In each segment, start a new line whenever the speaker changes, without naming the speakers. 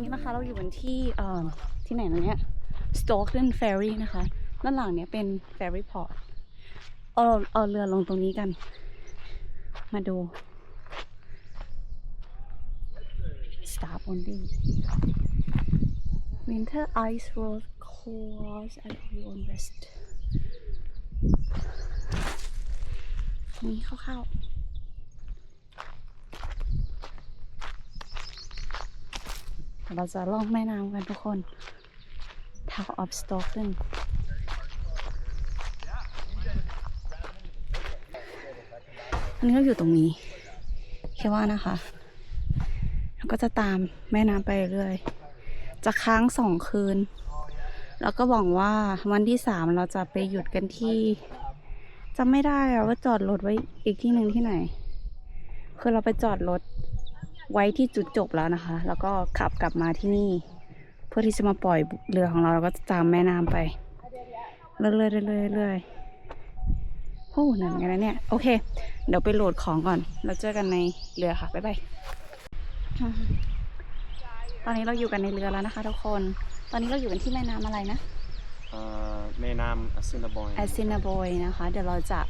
นี้นะคะเราอยู่กันที่เอ่อที่ไหนนะเนี่ย Stockton Ferry นะคะด้านหลังเนี้ยเป็น Ferry Port เอาเอาเรือลงตรงนี้กัน มาดู Stop only Winter ice road course at your own risk นี่คร่าวๆ เราจะล่องแม่น้ำกันทุกคน Tower of Stockton อันนี้เราอยู่ตรงนี้แคิดว่านะคะแล้วก็จะตามแม่น้ำไปเรื่อยจะค้างสองคืน แล้วก็หวังว่าวันที่สามเราจะไปหยุดกันที่จำไม่ได้อะว่าจอดรถไว้อีกที่หนึ่งที่ไหน คือเราไปจอดรถ ไว้ที่จุดจบแล้วนะคะ แล้วก็ขับกลับมาที่นี่ เพื่อที่จะมาปล่อยเรือของเราเราก็จะตามแม่น้ำไปเรื่อยๆเรื่อยๆเรื่อยๆโอ้หนันกันนะเนี่ยโอเค เดี๋ยวไปโหลดของก่อนเราเจอกันในเรือค่ะบ๊ายบายตอนนี้เราอยู่กันในเรือแล้วนะคะทุกคน ตอนนี้เราอยู่กันที่แม่น้ำอะไรนะ
เอ่อแม่น้ำอซินาบอย
แอซินาโบยนะคะ เดี๋ยวเราจะ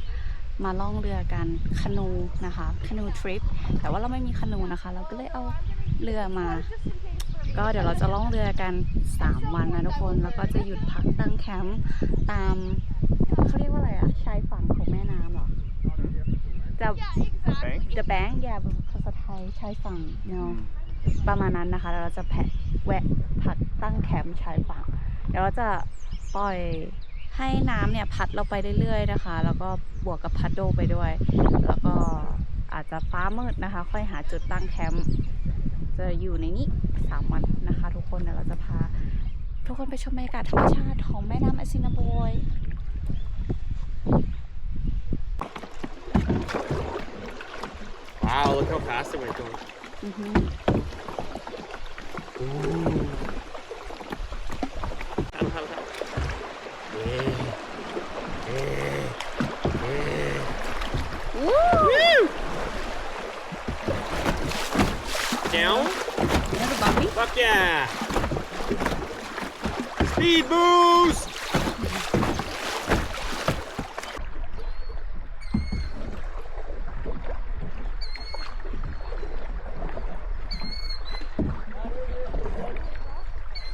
มาล่องเรือกันคานูนะคะคานูทริปแต่ว่าเราไม่มีคานูนะคะ เราก็เลยเอาเรือมา ก็เดี๋ยวเราจะล่องเรือกัน 3 วันนะทุกคนแล้วก็จะหยุดพักตั้งแคมป์ตามเขาเรียกว่าอะไรอะชายฝั่งของแม่น้ำเหรอจะ
แบงค์
the bank แย่ภาษาไทยชายฝั่งเนาะประมาณนั้นนะคะแล้วเราจะแพะแวะพักตั้งแคมป์ชายฝั่งเดี๋ยวเราจะปล่อย ให้น้ำเนี่ยพัดเราไปเรื่อยๆนะคะ แล้วก็บวกกับพัดโดไปด้วย แล้วก็อาจจะฟ้ามืดนะคะ ค่อยหาจุดตั้งแคมป์จะอยู่ในนี้สามวันนะคะ ทุกคนเดี๋ยวเราจะพา ทุกคนไปชมบรรยากาศธรรมชาติของแม่น้ำอาซินาโบย
ว้าว look how fast it went going
อือหือ
ทันทันทันเย้เย้เย้ แจ๋ว
นั่นคือบัมบี้
fuck yeah speed boost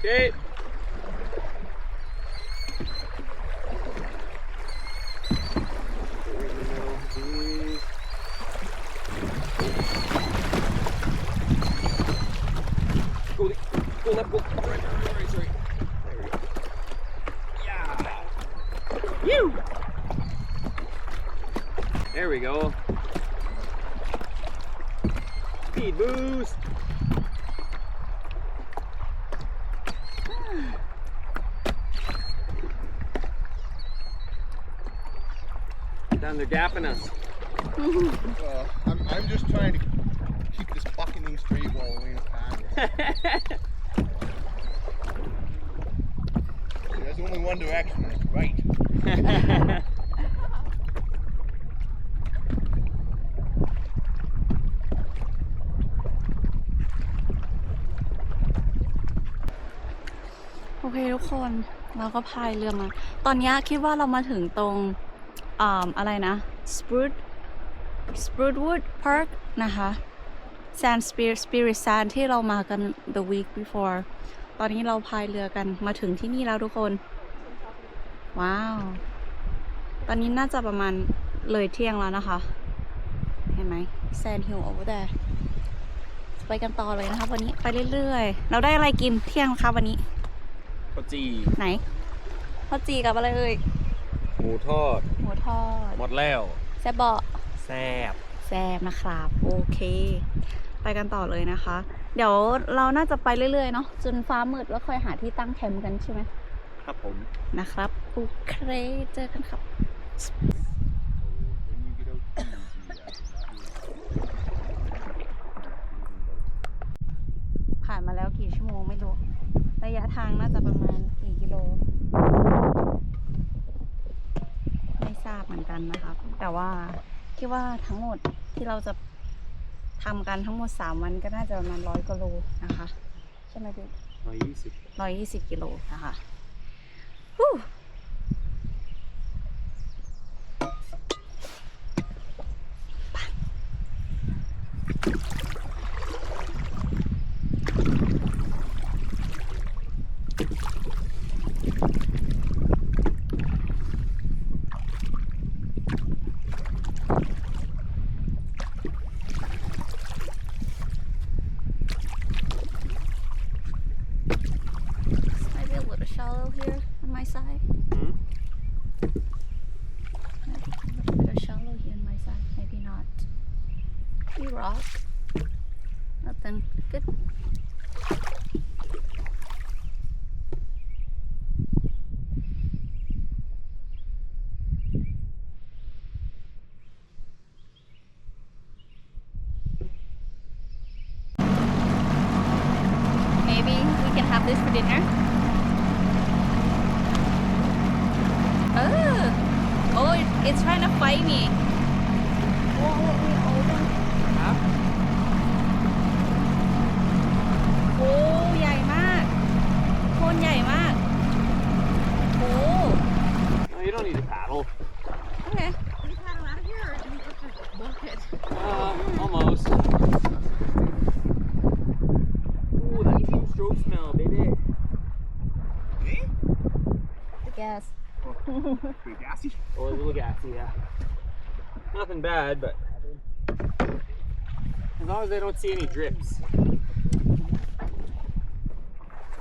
โอเค Go, go left, go. Right, right, right, sorry. There we go. Yeah. You. There we go. Speed boost. Down there gapping us.
Uh, I'm, I'm just trying to keep this fucking straight while Elaine's paddling. See, There's only one direction, it's right.
โอเคทุกคนเราก็พายเรือมา ตอนนี้คิดว่าเรามาถึงตรง อ่าอะไรนะ Spruce Sprucewood Park นะคะ Sand Spirit Spirit Sand ที่เรามากัน the week before ตอนนี้เราพายเรือกันมาถึงที่นี่แล้วทุกคน ว้าว ตอนนี้น่าจะประมาณเลยเที่ยงแล้วนะคะ เห็นไหม Sand Hill over there ไปกันต่อเลยนะคะวันนี้ไปเรื่อยๆ เราได้อะไรกินเที่ยงคะวันนี้
ข้าวจี
ไหนข้าวจีกับอะไรเอ่ย
หมูทอด
หมูทอด
หมดแล้ว
แซบเบาะ
แซ่บ
แซบนะครับ โอเค ไปกันต่อเลยนะคะ เดี๋ยวเราน่าจะไปเรื่อยๆเนาะจนฟ้ามืดแล้วค่อยหาที่ตั้งแคมป์กันใช่ไหม
ครับผม
นะครับโอเคเจอกันครับ ผ่านมาแล้วกี่ชั่วโมงไม่รู้ ระยะทางน่าจะประมาณกี่กิโลไม่ ทราบเหมือนกันนะครับแต่ว่าคิดว่าทั้งหมดที่เราจะทำกันทั้งหมด3วันก็น่าจะประมาณร้อยกิโลนะคะ ใช่ไหมพี่
ร้อยยี่สิบ
ร้อยยี่สิบกิโลนะคะ here on my side.
Hmm?
Maybe a little shallow here on my side. Maybe not. We rock. Nothing. Good. Maybe we can have this for dinner. Oh, oh, it, it's trying to fight me.
Oh, a little gassy, yeah. Nothing bad, but as long as I don't see any drips.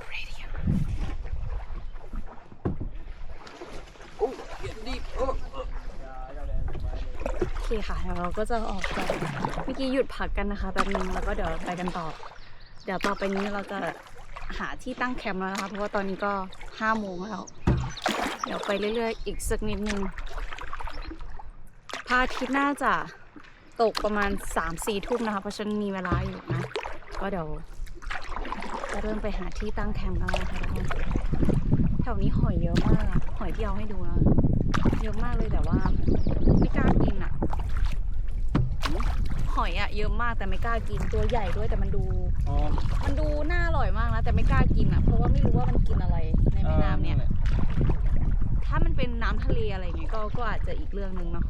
radio
Oh, getting deep. Oh, oh.
โอเคค่ะเดี๋ยวเราก็จะออกจากเมื่อกี้หยุดพักกันนะคะแป๊บนึงแล้วก็เดี๋ยวไปกันต่อ เดี๋ยวต่อไปนี้เราจะหาที่ตั้งแคมป์แล้วนะคะเพราะว่าตอนนี้ก็ห้าโมงแล้วเดี๋ยวไปเรื่อยๆ อีกสักนิดนึง พระอาทิตย์น่าจะตกประมาณ3ามสี่ทุ่มนะคะ เพราะฉะนันมีเวลาอยู่นะ ก็เดี๋ยวจะเริ่มไปหาที่ตั้งแคมป์แล้วนะคะทุกคนแถวนี้หอยเยอะมากอะหอยที่เอาให้ดูนะเยอะมากเลยแต่ว่า ไม่กล้ากินอะ หอยอะเยอะมากแต่ไม่กล้ากินตัวใหญ่ด้วยแต่มันดู
Oh,
มันดูน่าอร่อยมากนะแต่ไม่กล้ากินอะเพราะว่าไม่รู้ว่ามันกินอะไรในแม่น้ำเนี่ย ถ้ามันเป็นน้ำทะเลอะไรอย่างเงี้ยก็ก็อาจจะอีกเรื่องหนึ่งเนาะ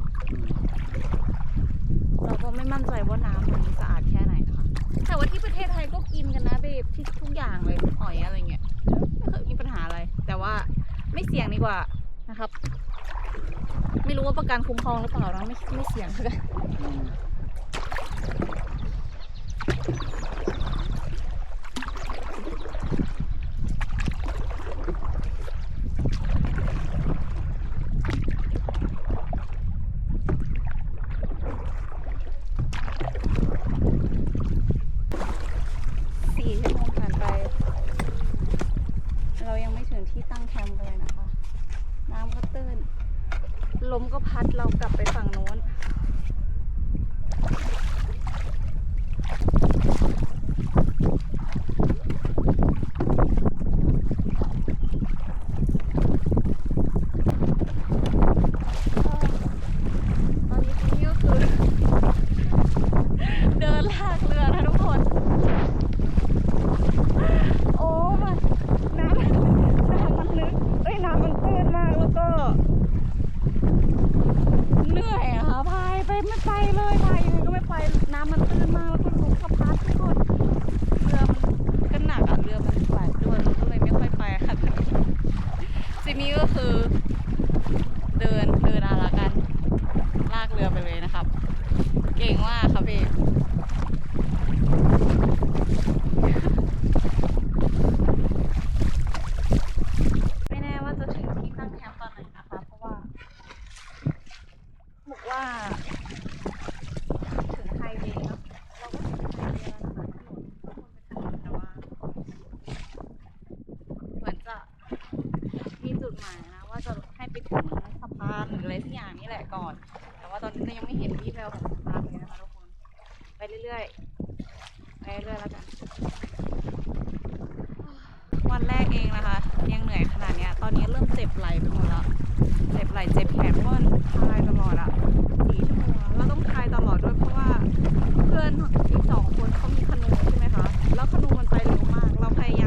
เราก็ไม่มั่นใจว่าน้ำมันสะอาดแค่ไหนนะคะ แต่ว่าที่ประเทศไทยก็กินกันนะเบบที่ทุกอย่างเลยหอยอะไรเงี้ยไม่เคยมีปัญหาอะไร แต่ว่าไม่เสี่ยงดีกว่านะครับ ไม่รู้ว่าประกันคุ้มครองหรือเปล่านะไม่ไม่เสี่ยงแล้วกัน สี่ชั่วโมงผ่านไป เรายังไม่ถึงที่ ตั้งแคมป์เลยนะคะ น้ำก็ตื้น ลมก็พัดเรากลับไปฝั่งโน้น ตอนนี้ที่นี่ก็คือ เดินลากเรือนะทุกคน โอ้มันน้ำน้ำมันลึกเอ้ยน้ำมันตื้นมากแล้วก็ เหนื่อยอะค่ะพายไปไม่ไปเลยพายยังไงก็ไม่ไป น้ำมันตื้นมากแล้วก็ลมก็พัดทุกคนเรือมันก็หนักอะเรือมันแปลกด้วยเราก็เลยไม่ค่อยไปค่ะทีนี้ก็คือ เดินเดินเอาละกัน ลากเรือไปเลยนะครับ เก่งมากครับพี่ ไม่แน่ว่าจะถึงที่ตั้งแคมป์ตอนไหนนะคะ เพราะว่า บอกว่า ถึงไฮเวย์เนาะเราก็ถึงไฮเวย์แล้วนะคะถนนก็ควรเป็นถนนแต่ว่า เหมือนจะมีจุดหมายนะ ว่าจะให้ไปถึงสะพานหรืออะไรสักอย่างนี่ แหละก่อนแต่ว่าตอนนี้ยังไม่เห็นวี่แววของตาเลยนะคะทุกคน ไปเรื่อยๆ ไปเรื่อยๆแล้วกัน วันแรกเองนะคะ ยังเหนื่อยขนาดเนี้ย ตอนนี้เริ่มเจ็บไหล่ไปหมดแล้ว เจ็บไหล่เจ็บแขนเพราะมันพายตลอดอะสี่ชั่วโมงอะเราต้องพายตลอดด้วยเพราะว่าเพื่อนอีกสองคนเขามีคานูใช่ไหมคะ แล้วคานูมันไปเร็วมาก เราพยาย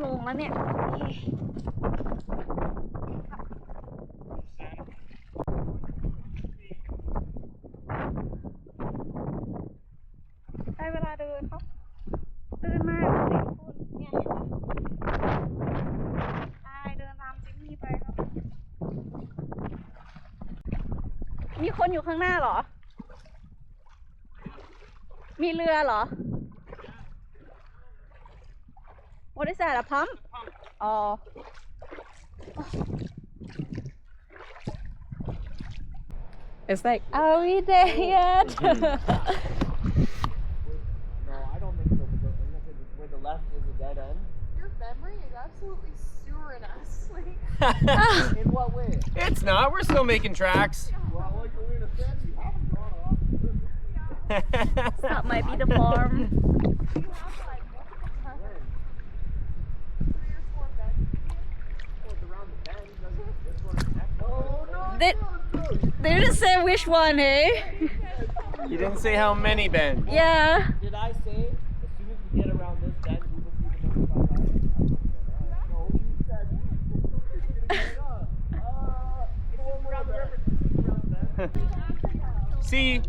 โมงแล้วเนี่ย ได้เวลาเดินครับ ตื่นมากเลยทุกคนเนี่ยเห็นไหมใช่เดินตามจิมมี่ไปครับ มีคนอยู่ข้างหน้าเหรอ มีเรือเหรอ What is that? A pump? Oh. It's like, are we there yet?
Left is dead end.
Your memory is absolutely sewering us. Like,
In what way? It's not. We're still making tracks.
Well, like Alina said, you haven't gone off.
that might be the farm.
you have like multiple times. Three or four beds.
Oh, no.
They, they didn't say which one, eh?
You didn't say how many bends.
Yeah.
Did I say as soon as we get around this bend, we will see the number five
No, you said
See,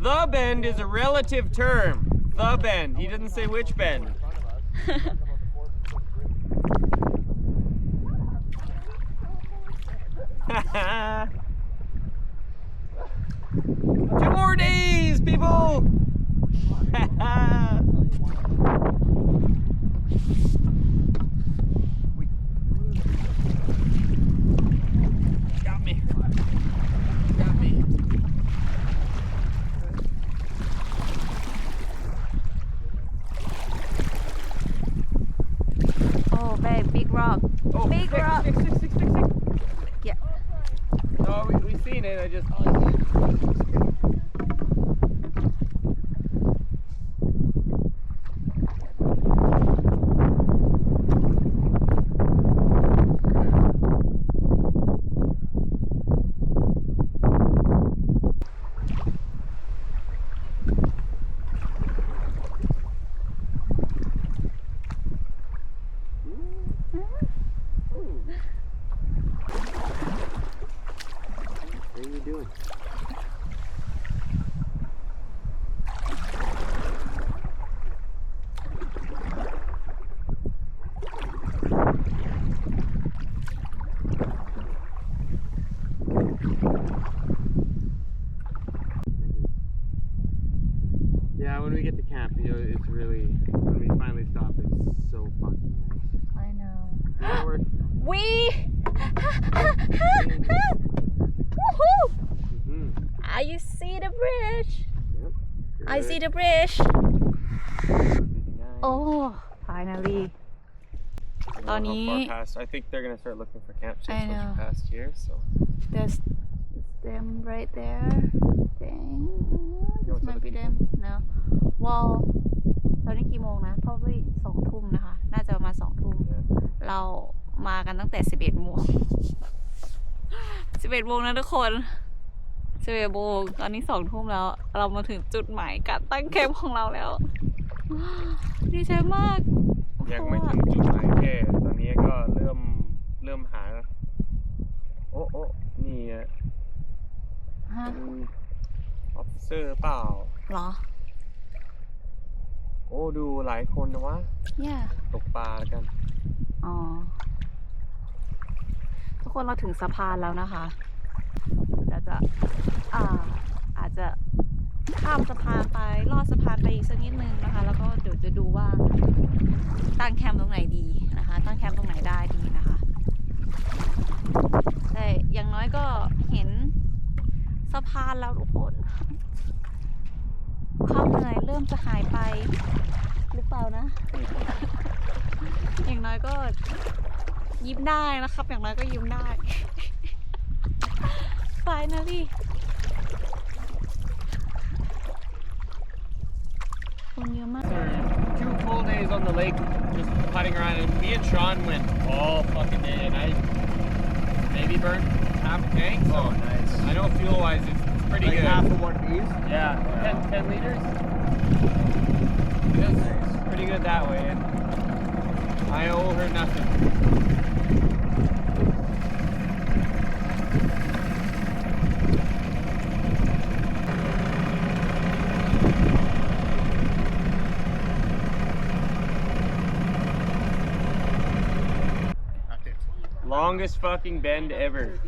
the bend is a relative term. The bend. He didn't say which bend. Two more days, people!
Oh, Big Woohoo!
Mhm.
I you see the bridge.
Yep.
I
Good.
see the bridge.
Nice.
Oh, finally.
I don't know
Tony.
how far past. I think they're gonna start looking for campsites
I
once
know.
you pass here. So
There's them right there. Dang.
No,
This
it's
might
other
be
people.
them. No. Well ตอนนี้กี่โมงนะ probably สองทุ่มนะคะ น่าจะประมาณสองทุ่ม
yeah.
เรามากันตั้งแต่สิบเอ็ดโมง สิ บเอ็ดโมงนะทุกคนสิบเอ็ดโมงตอนนี้สองทุ่มแล้ว เรามาถึงจุดหมายการตั้งแคมป์ของเราแล้ว ดีใจมาก
ยังไม่ถึงจุดหมายแค่ตอนนี้ก็เริ่มเริ่มหา โอ้โอ้นี่อะ
ฮะ
เป็นออฟฟิเซอร์เปล่า
เหรอ
โอ้ดูหลายคนนะวะ
yeah
ตกปลาแล้วกัน
อ๋อ ทุกคนเราถึงสะพานแล้วนะคะเดี๋ยวจะอ่าอาจจะข้ามสะพานไปลอดสะพานไปอีกสักนิดนึงนะคะ แล้วก็เดี๋ยวจะดูว่าตั้งแคมป์ตรงไหนดีนะคะ ตั้งแคมป์ตรงไหนได้ดีนะคะแต่อย่างน้อยก็เห็นสะพานแล้วทุกคนความเหนื่อยเริ่มจะหายไปหรือเปล่านะ อย่างน้อยก็ ยิ้มได้นะครับ อย่างน้อยก็ยิ้มได้ finally คนเยอะมาก
Two full days on the lake, just putting around, and me and Sean went all fucking day, and I maybe burned half a tank. So
Oh, nice.
I know fuel wise, it's, it's pretty
Like
good.
half of one of these?
Yeah, 10, 10 liters. It is pretty good that way. And I owe her nothing. Longest fucking bend ever.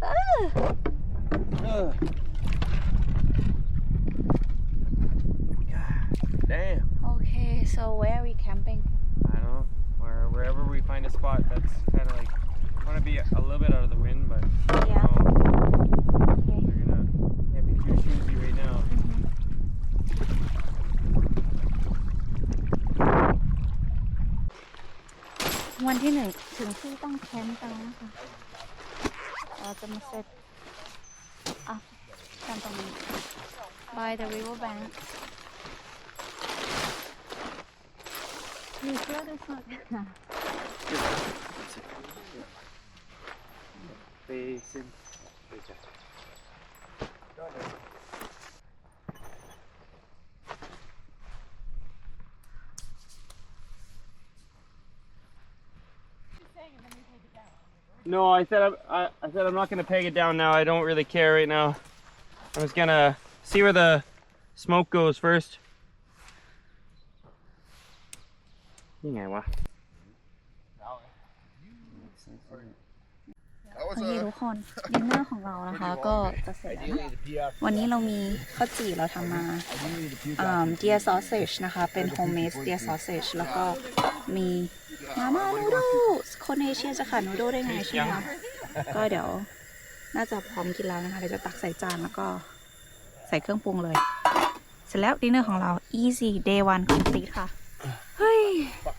good one. Ugh. God damn.
Okay so where are we camping
I don't know. Where, wherever we find a spot that's kind of like, want to be a, a little bit out of the wind, but
Yeah.
no,
Okay
they're gonna can't be too choosy right now.
วันที่หนึ่งถึงที่ต้องแคมป์กันแล้วนะคะ เราจะมาเซตอะกันตรงนี้ by the river bank มีเสื้อด้ว
No, I said I, I said I'm not gonna peg it down now. I don't really care right now. I'm just gonna see where the smoke goes first. Yeah,
well.
โอ
was
เค
a
ทุกคนดินเนอร์ของเรานะคะ ก็จะเสร็จแล้วนะวันนี้เรามีข้าวจี่เราทำมาเดียซอสเซจนะคะ เป็นโฮมเมดเดียซอสเซจแล้วก็มีมาม่านูโดคนเอเชียจะขาดนูโดได้ไงใช่ไหมคะก็เดี๋ยวน่าจะพร้อมกินแล้วนะคะเดี๋ยวจะตักใส่จานแล้วก็ใส่เครื่องปรุงเลย เสร็จแล้วดินเนอร์ของเรา easy day one complete ค่ะ เฮ้ย
fuck